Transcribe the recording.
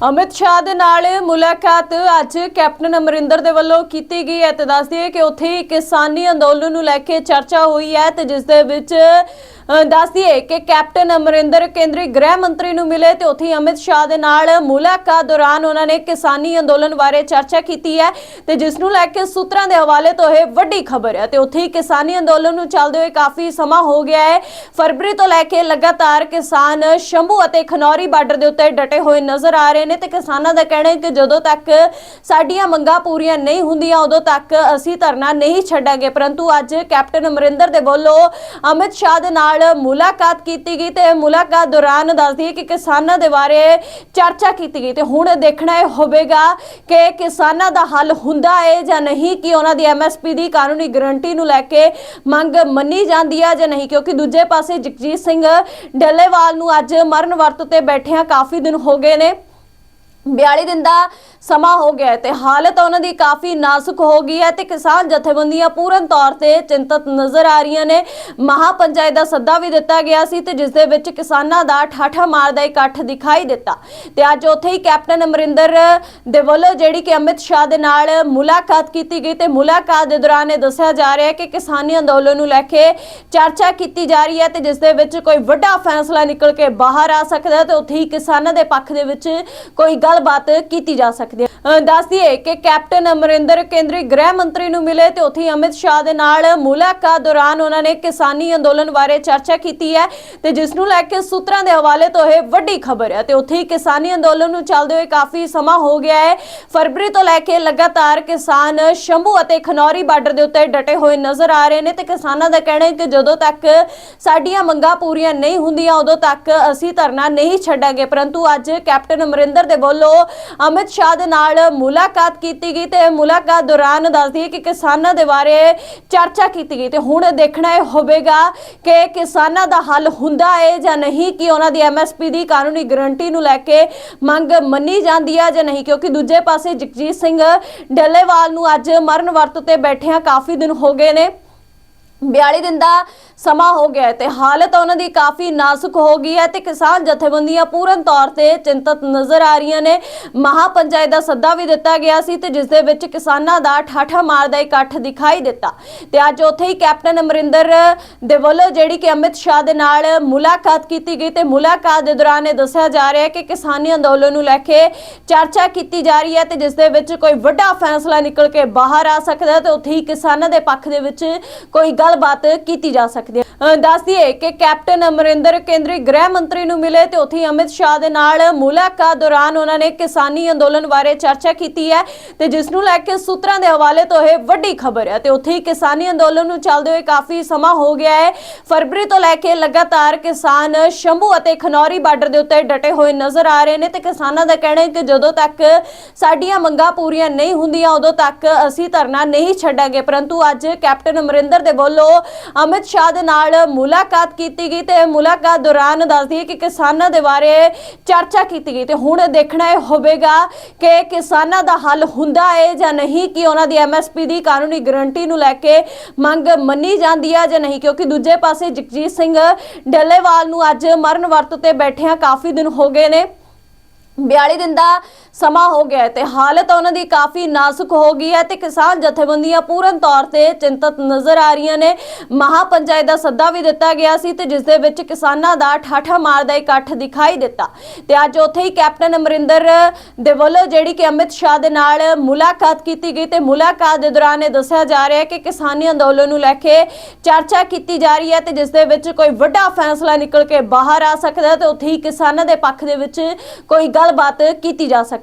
ਅਮਿਤ ਸ਼ਾਹ ਦੇ ਨਾਲ ਮੁਲਾਕਾਤ ਅੱਜ ਕੈਪਟਨ ਅਮਰਿੰਦਰ ਦੇ ਵੱਲੋਂ ਕੀਤੀ ਗਈ ਹੈ ਤੇ ਦੱਸ ਦਈਏ ਕਿ ਉੱਥੇ ਕਿਸਾਨੀ ਅੰਦੋਲਨ ਨੂੰ ਲੈ ਕੇ ਚਰਚਾ ਹੋਈ ਹੈ ਤੇ ਜਿਸ ਦੇ ਵਿੱਚ ਅ, ਦੱਸ ਕਿ ਕੈਪਟਨ ਅਮਰਿੰਦਰ ਕੇਂਦਰੀ ਗ੍ਰਹਿ ਮੰਤਰੀ ਨੂੰ ਮਿਲੇ ਤੇ ਉੱਥੇ ਅਮਿਤ ਸ਼ਾਹ ਦੇ ਨਾਲ ਮੁਲਾਕਾਤ ਦੌਰਾਨ ਉਹਨਾਂ ਨੇ ਕਿਸਾਨੀ ਅੰਦੋਲਨ ਬਾਰੇ ਚਰਚਾ ਕੀਤੀ ਹੈ ਤੇ ਜਿਸ ਨੂੰ ਲੈ ਕੇ ਸੂਤਰਾਂ ਦੇ ਹਵਾਲੇ ਤੋਂ ਇਹ ਵੱਡੀ ਖਬਰ ਹੈ ਤੇ ਉੱਥੇ ਹੀ ਕਿਸਾਨੀ ਅੰਦੋਲਨ ਨੂੰ ਚੱਲਦੇ ਹੋਏ ਕਾਫੀ ਸਮਾਂ ਹੋ ਗਿਆ ਹੈ। ਫਰਵਰੀ ਤੋਂ ਲੈ ਕੇ ਲਗਾਤਾਰ ਕਿਸਾਨ ਸ਼ੰਭੂ ਅਤੇ ਖਨੌਰੀ ਬਾਰਡਰ ਦੇ ਉੱਤੇ ਡਟੇ ਹੋਏ ਨਜ਼ਰ ਆ ਰਹੇ ਨੇ ਤੇ ਕਿਸਾਨਾਂ ਦਾ ਕਹਿਣਾ ਹੈ ਕਿ ਜਦੋਂ ਤੱਕ ਸਾਡੀਆਂ ਮੰਗਾਂ ਪੂਰੀਆਂ ਨਹੀਂ ਹੁੰਦੀਆਂ, ਉਦੋਂ ਤੱਕ ਅਸੀਂ ਧਰਨਾ ਨਹੀਂ ਛੱਡਾਂਗੇ। ਪਰੰਤੂ ਅੱਜ ਕੈਪਟਨ ਅਮਰਿੰਦਰ ਦੇ ਵੱਲੋਂ ਅਮਿਤ ਸ਼ਾਹ ਦੇ ਨਾਲ ਮੁਲਾਕਾਤ ਕੀਤੀ ਗਈ ਤੇ ਮੁਲਾਕਾਤ ਦੌਰਾਨ ਦੱਸਦੀ ਹੈ ਕਿ ਕਿਸਾਨਾਂ ਦੇ ਬਾਰੇ ਚਰਚਾ ਕੀਤੀ ਗਈ ਤੇ ਹੁਣ ਦੇਖਣਾ ਇਹ ਹੋਵੇਗਾ ਕਿ ਕਿਸਾਨਾਂ ਦਾ ਹੱਲ ਹੁੰਦਾ ਹੈ ਜਾਂ ਨਹੀਂ, ਕਿ ਉਹਨਾਂ ਦੀ ਐਮਐਸਪੀ ਦੀ ਕਾਨੂੰਨੀ ਗਰੰਟੀ ਨੂੰ ਲੈ ਕੇ ਮੰਗ ਮੰਨੀ ਜਾਂਦੀ ਹੈ ਜਾਂ ਨਹੀਂ, ਕਿਉਂਕਿ ਦੂਜੇ ਪਾਸੇ ਜਗਜੀਤ ਸਿੰਘ ਡੱਲੇਵਾਲ ਨੂੰ ਅੱਜ ਮਰਨ ਵਰਤ ਤੇ ਬੈਠਿਆਂ ਕਾਫੀ ਦਿਨ ਹੋ ਗਏ ਨੇ। 42 ਦਿਨ ਦਾ ਸਮਾਂ ਹੋ ਗਿਆ ਹੈ ਤੇ ਹਾਲਤ ਉਹਨਾਂ ਦੀ ਕਾਫੀ ਨਾਜ਼ੁਕ ਹੋ ਗਈ ਹੈ ਤੇ ਕਿਸਾਨ ਜਥੇਬੰਦੀਆਂ ਪੂਰਨ ਤੌਰ ਤੇ ਚਿੰਤਤ ਨਜ਼ਰ ਆ ਰਹੀਆਂ ਨੇ। ਮਹਾ ਪੰਚਾਇਤ ਦਾ ਸੱਦਾ ਵੀ ਦਿੱਤਾ ਗਿਆ ਸੀ ਤੇ ਜਿਸ ਦੇ ਵਿੱਚ ਕਿਸਾਨਾਂ ਦਾ ਠਾਠਾ ਮਾਰਦਾ ਇਕੱਠ ਦਿਖਾਈ ਦਿੱਤਾ। ਤੇ ਅੱਜ ਉੱਥੇ ਹੀ ਕੈਪਟਨ ਅਮਰਿੰਦਰ ਦੇ ਵੱਲੋਂ ਜਿਹੜੀ ਕਿ ਅਮਿਤ ਸ਼ਾਹ ਦੇ ਨਾਲ ਮੁਲਾਕਾਤ ਕੀਤੀ ਗਈ ਤੇ ਮੁਲਾਕਾਤ ਦੇ ਦੌਰਾਨ ਇਹ ਦੱਸਿਆ ਜਾ ਰਿਹਾ ਹੈ ਕਿ ਕਿਸਾਨੀ ਅੰਦੋਲਨ ਨੂੰ ਲੈ ਕੇ ਚਰਚਾ ਕੀਤੀ ਜਾ ਰਹੀ ਹੈ ਤੇ ਜਿਸ ਦੇ ਵਿੱਚ ਕੋਈ ਵੱਡਾ ਫੈਸਲਾ ਨਿਕਲ ਕੇ ਬਾਹਰ ਆ ਸਕਦਾ ਹੈ ਤੇ ਉੱਥੇ ਹੀ ਕਿਸਾਨਾਂ ਦੇ ਪੱਖ ਦੇ ਵਿੱਚ ਕੋਈ ਗੱਲਬਾਤ ਕੀਤੀ ਜਾ ਸਕਦੀ ਹੈ। ਦੱਸ ਦਈਏ ਕਿ ਕੈਪਟਨ ਅਮਰਿੰਦਰ ਕੇਂਦਰੀ ਗ੍ਰਹਿ ਮੰਤਰੀ ਨੂੰ ਮਿਲੇ ਤੇ ਉੱਥੇ ਅਮਿਤ ਸ਼ਾਹ ਦੇ ਨਾਲ ਮੁਲਾਕਾਤ ਦੌਰਾਨ ਉਹਨਾਂ ਨੇ ਕਿਸਾਨੀ ਅੰਦੋਲਨ ਬਾਰੇ ਚਰਚਾ ਕੀਤੀ ਹੈ ਤੇ ਜਿਸ ਨੂੰ ਲੈ ਕੇ ਸੂਤਰਾਂ ਦੇ ਹਵਾਲੇ ਤੋਂ ਇਹ ਵੱਡੀ ਖਬਰ ਹੈ ਤੇ ਉੱਥੇ ਕਿਸਾਨੀ ਅੰਦੋਲਨ ਨੂੰ ਚੱਲਦੇ ਹੋਏ ਕਾਫੀ ਸਮਾਂ ਹੋ ਗਿਆ ਹੈ। ਫਰਵਰੀ ਤੋਂ ਲੈ ਕੇ ਲਗਾਤਾਰ ਕਿਸਾਨ ਸ਼ੰਭੂ ਅਤੇ ਖਨੌਰੀ ਬਾਰਡਰ ਦੇ ਉੱਤੇ ਡਟੇ ਹੋਏ ਨਜ਼ਰ ਆ ਰਹੇ ਨੇ ਤੇ ਕਿਸਾਨਾਂ ਦਾ ਕਹਿਣਾ ਹੈ ਕਿ ਜਦੋਂ ਤੱਕ ਸਾਡੀਆਂ ਮੰਗਾਂ ਪੂਰੀਆਂ ਨਹੀਂ ਹੁੰਦੀਆਂ, ਉਦੋਂ ਤੱਕ ਅਸੀਂ ਧਰਨਾ ਨਹੀਂ ਛੱਡਾਂਗੇ। ਪਰੰਤੂ ਅੱਜ ਕੈਪਟਨ ਅਮਰਿੰਦਰ ਦੇ ਵੱਲੋਂ ਅਮਿਤ ਸ਼ਾਹ ਦੇ ਨਾਲ ਮੁਲਾਕਾਤ ਕੀਤੀ ਗਈ ਤੇ ਮੁਲਾਕਾਤ ਦੌਰਾਨ ਦੱਸਦੀ ਹੈ ਕਿ ਕਿਸਾਨਾਂ ਦੇ ਬਾਰੇ ਚਰਚਾ ਕੀਤੀ ਗਈ ਤੇ ਹੁਣ ਦੇਖਣਾ ਇਹ ਹੋਵੇਗਾ ਕਿ ਕਿਸਾਨਾਂ ਦਾ ਹੱਲ ਹੁੰਦਾ ਹੈ ਜਾਂ ਨਹੀਂ, ਕਿ ਉਹਨਾਂ ਦੀ ਐਮਐਸਪੀ ਦੀ ਕਾਨੂੰਨੀ ਗਰੰਟੀ ਨੂੰ ਲੈ ਕੇ ਮੰਗ ਮੰਨੀ ਜਾਂਦੀ ਹੈ ਜਾਂ ਨਹੀਂ, ਕਿਉਂਕਿ ਦੂਜੇ ਪਾਸੇ ਜਗਜੀਤ ਸਿੰਘ ਡੱਲੇਵਾਲ ਨੂੰ ਅੱਜ ਮਰਨ ਵਰਤ ਤੇ ਬੈਠਿਆਂ ਕਾਫੀ ਦਿਨ ਹੋ ਗਏ ਨੇ। 42 ਦਿਨ ਦਾ ਸਮਾਂ ਹੋ ਗਿਆ ਹੈ ਤੇ ਹਾਲਤ ਉਹਨਾਂ ਦੀ ਕਾਫੀ ਨਾਜ਼ੁਕ ਹੋ ਗਈ ਹੈ ਤੇ ਕਿਸਾਨ ਜਥੇਬੰਦੀਆਂ ਪੂਰਨ ਤੌਰ ਤੇ ਚਿੰਤਤ ਨਜ਼ਰ ਆ ਰਹੀਆਂ ਨੇ। ਮਹਾ ਪੰਚਾਇਤ ਦਾ ਸੱਦਾ ਵੀ ਦਿੱਤਾ ਗਿਆ ਸੀ ਤੇ ਜਿਸ ਦੇ ਵਿੱਚ ਕਿਸਾਨਾਂ ਦਾ ਠਾਠਾ ਮਾਰਦਾ ਇਕੱਠ ਦਿਖਾਈ ਦਿੱਤਾ। ਤੇ ਅੱਜ ਉੱਥੇ ਹੀ ਕੈਪਟਨ ਅਮਰਿੰਦਰ ਦੇ ਵੱਲੋਂ ਜਿਹੜੀ ਕਿ ਅਮਿਤ ਸ਼ਾਹ ਦੇ ਨਾਲ ਮੁਲਾਕਾਤ ਕੀਤੀ ਗਈ ਤੇ ਮੁਲਾਕਾਤ ਦੇ ਦੌਰਾਨ ਇਹ ਦੱਸਿਆ ਜਾ ਰਿਹਾ ਹੈ ਕਿ ਕਿਸਾਨੀ ਅੰਦੋਲਨ ਨੂੰ ਲੈ ਕੇ ਚਰਚਾ ਕੀਤੀ ਜਾ ਰਹੀ ਹੈ ਤੇ ਜਿਸ ਦੇ ਵਿੱਚ ਕੋਈ ਵੱਡਾ ਫੈਸਲਾ ਨਿਕਲ ਕੇ ਬਾਹਰ ਆ ਸਕਦਾ ਹੈ ਤੇ ਉੱਥੇ ਹੀ ਕਿਸਾਨਾਂ ਦੇ ਪੱਖ ਦੇ ਵਿੱਚ ਕੋਈ ਗੱਲ ਗੱਲਬਾਤ ਕੀਤੀ ਜਾ ਸਕਦੀ ਹੈ। ਅਹ ਦੱਸ ਦਈਏ ਕਿ ਕੈਪਟਨ ਅਮਰਿੰਦਰ ਕੇਂਦਰੀ ਗ੍ਰਹਿ ਮੰਤਰੀ ਨੂੰ ਮਿਲੇ ਤੇ ਉੱਥੇ ਅਮਿਤ ਸ਼ਾਹ ਦੇ ਨਾਲ ਮੁਲਾਕਾਤ ਦੌਰਾਨ ਉਹਨਾਂ ਨੇ ਕਿਸਾਨੀ ਅੰਦੋਲਨ ਬਾਰੇ ਚਰਚਾ ਕੀਤੀ ਹੈ ਤੇ ਜਿਸ ਨੂੰ ਲੈ ਕੇ ਸੂਤਰਾਂ ਦੇ ਹਵਾਲੇ ਤੋਂ ਇਹ ਵੱਡੀ ਖਬਰ ਹੈ। ਤੇ ਉੱਥੇ ਹੀ ਕਿਸਾਨੀ ਅੰਦੋਲਨ ਨੂੰ ਚੱਲਦੇ ਹੋਏ ਕਾਫੀ ਸਮਾਂ ਹੋ ਗਿਆ ਹੈ। ਫਰਵਰੀ ਤੋਂ ਲੈ ਕੇ ਲਗਾਤਾਰ ਕਿਸਾਨ ਸ਼ੰਭੂ ਅਤੇ ਖਨੌਰੀ ਬਾਰਡਰ ਦੇ ਉੱਤੇ ਡਟੇ ਹੋਏ ਨਜ਼ਰ ਆ ਰਹੇ ਨੇ ਤੇ ਕਿਸਾਨਾਂ ਦਾ ਕਹਿਣਾ ਹੈ ਕਿ ਜਦੋਂ ਤੱਕ ਸਾਡੀਆਂ ਮੰਗਾਂ ਪੂਰੀਆਂ ਨਹੀਂ ਹੁੰਦੀਆਂ, ਉਦੋਂ ਤੱਕ ਅਸੀਂ ਧਰਨਾ ਨਹੀਂ ਛੱਡਾਂਗੇ। ਪਰੰਤੂ ਅੱਜ ਕੈਪਟਨ ਅਮਰਿੰਦਰ ਦੇ ਵੱਲੋਂ ਅਮਿਤ ਸ਼ਾਹ ਦੇ ਨਾਲ ਮੁਲਾਕਾਤ ਕੀਤੀ ਗਈ ਤੇ ਮੁਲਾਕਾਤ ਦੌਰਾਨ ਦੱਸਦੀ ਹੈ ਕਿ ਕਿਸਾਨਾਂ ਦੇ ਬਾਰੇ ਚਰਚਾ ਕੀਤੀ ਗਈ ਤੇ ਹੁਣ ਦੇਖਣਾ ਇਹ ਹੋਵੇਗਾ ਕਿ ਕਿਸਾਨਾਂ ਦਾ ਹੱਲ ਹੁੰਦਾ ਹੈ ਜਾਂ ਨਹੀਂ, ਕਿ ਉਹਨਾਂ ਦੀ ਐਮਐਸਪੀ ਦੀ ਕਾਨੂੰਨੀ ਗਰੰਟੀ ਨੂੰ ਲੈ ਕੇ ਮੰਗ ਮੰਨੀ ਜਾਂਦੀ ਹੈ ਜਾਂ ਨਹੀਂ, ਕਿਉਂਕਿ ਦੂਜੇ ਪਾਸੇ ਜਗਜੀਤ ਸਿੰਘ ਡੱਲੇਵਾਲ ਨੂੰ ਅੱਜ ਮਰਨ ਵਰਤ ਤੇ ਬੈਠਿਆਂ ਕਾਫੀ ਦਿਨ ਹੋ ਗਏ ਨੇ। 42 ਦਿਨ ਦਾ ਸਮਾਂ ਹੋ ਗਿਆ ਹੈ ਤੇ ਹਾਲਤ ਉਹਨਾਂ ਦੀ ਕਾਫੀ ਨਾਜ਼ੁਕ ਹੋ ਗਈ ਹੈ ਤੇ ਕਿਸਾਨ ਜਥੇਬੰਦੀਆਂ ਪੂਰਨ ਤੌਰ ਤੇ ਚਿੰਤਤ ਨਜ਼ਰ ਆ ਰਹੀਆਂ ਨੇ। ਮਹਾ ਪੰਚਾਇਤ ਦਾ ਸੱਦਾ ਵੀ ਦਿੱਤਾ ਗਿਆ ਸੀ ਤੇ ਜਿਸ ਦੇ ਵਿੱਚ ਕਿਸਾਨਾਂ ਦਾ ਠਾਠਾ ਮਾਰਦਾ ਇਕੱਠ ਦਿਖਾਈ ਦਿੱਤਾ। ਤੇ ਅੱਜ ਉੱਥੇ ਹੀ ਕੈਪਟਨ ਅਮਰਿੰਦਰ ਦੇ ਵੱਲੋਂ ਜਿਹੜੀ ਕਿ ਅਮਿਤ ਸ਼ਾਹ ਦੇ ਨਾਲ ਮੁਲਾਕਾਤ ਕੀਤੀ ਗਈ ਤੇ ਮੁਲਾਕਾਤ ਦੇ ਦੌਰਾਨ ਇਹ ਦੱਸਿਆ ਜਾ ਰਿਹਾ ਹੈ ਕਿ ਕਿਸਾਨੀ ਅੰਦੋਲਨ ਨੂੰ ਲੈ ਕੇ ਚਰਚਾ ਕੀਤੀ ਜਾ ਰਹੀ ਹੈ ਤੇ ਜਿਸ ਦੇ ਵਿੱਚ ਕੋਈ ਵੱਡਾ ਫੈਸਲਾ ਨਿਕਲ ਕੇ ਬਾਹਰ ਆ ਸਕਦਾ ਹੈ ਤੇ ਉੱਥੇ ਹੀ ਕਿਸਾਨਾਂ ਦੇ ਪੱਖ ਦੇ ਵਿੱਚ ਕੋਈ ਗੱਲਬਾਤ ਕੀਤੀ ਜਾ ਸਕਦੀ